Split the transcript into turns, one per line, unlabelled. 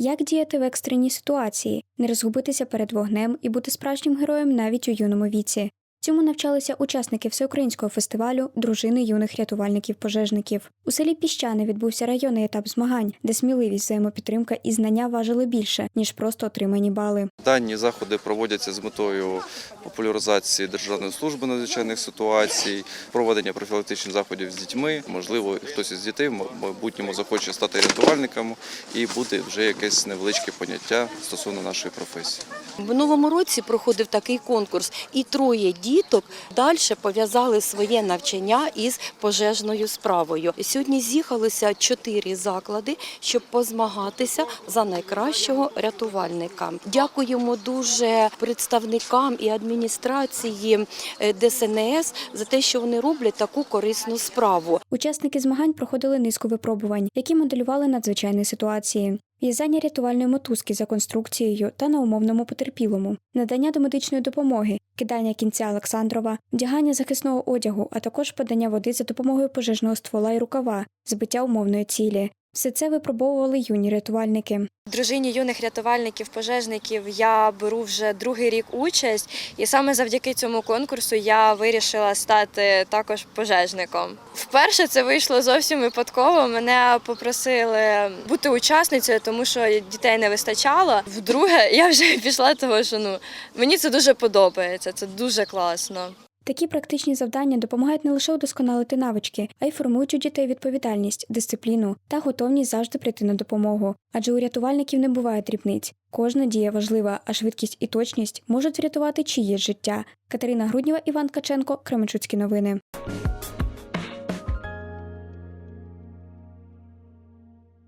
Як діяти в екстреній ситуації, не розгубитися перед вогнем і бути справжнім героєм навіть у юному віці. Цьому навчалися учасники всеукраїнського фестивалю Дружини юних рятувальників-пожежників. У селі Піщани відбувся районний етап змагань, де сміливість, взаємопідтримка і знання важили більше ніж просто отримані бали.
Дані заходи проводяться з метою популяризації Державної служби надзвичайних ситуацій, проведення профілактичних заходів з дітьми. Можливо, хтось із дітей в майбутньому захоче стати рятувальником і буде вже якесь невеличке поняття стосовно нашої професії.
В минулому році проходив такий конкурс, і троє діток далі пов'язали своє навчання із пожежною справою. Сьогодні з'їхалися чотири заклади, щоб позмагатися за найкращого рятувальника. Дякуємо дуже представникам і адміністрації е, ДСНС за те, що вони роблять таку корисну справу.
Учасники змагань проходили низку випробувань, які моделювали надзвичайні ситуації. В'язання рятувальної мотузки за конструкцією та на умовному потерпілому, надання домедичної допомоги, кидання кінця Олександрова, вдягання захисного одягу, а також подання води за допомогою пожежного ствола і рукава, збиття умовної цілі. Все це випробовували юні рятувальники.
Дружині юних рятувальників, пожежників я беру вже другий рік участь, і саме завдяки цьому конкурсу я вирішила стати також пожежником. Вперше це вийшло зовсім випадково. Мене попросили бути учасницею, тому що дітей не вистачало. Вдруге, я вже пішла, тому що ну мені це дуже подобається. Це дуже класно.
Такі практичні завдання допомагають не лише удосконалити навички, а й формують у дітей відповідальність, дисципліну та готовність завжди прийти на допомогу. Адже у рятувальників не буває дрібниць. Кожна дія важлива, а швидкість і точність можуть врятувати чиєсь життя. Катерина Груднєва, Іван Каченко, Кременчуцькі новини.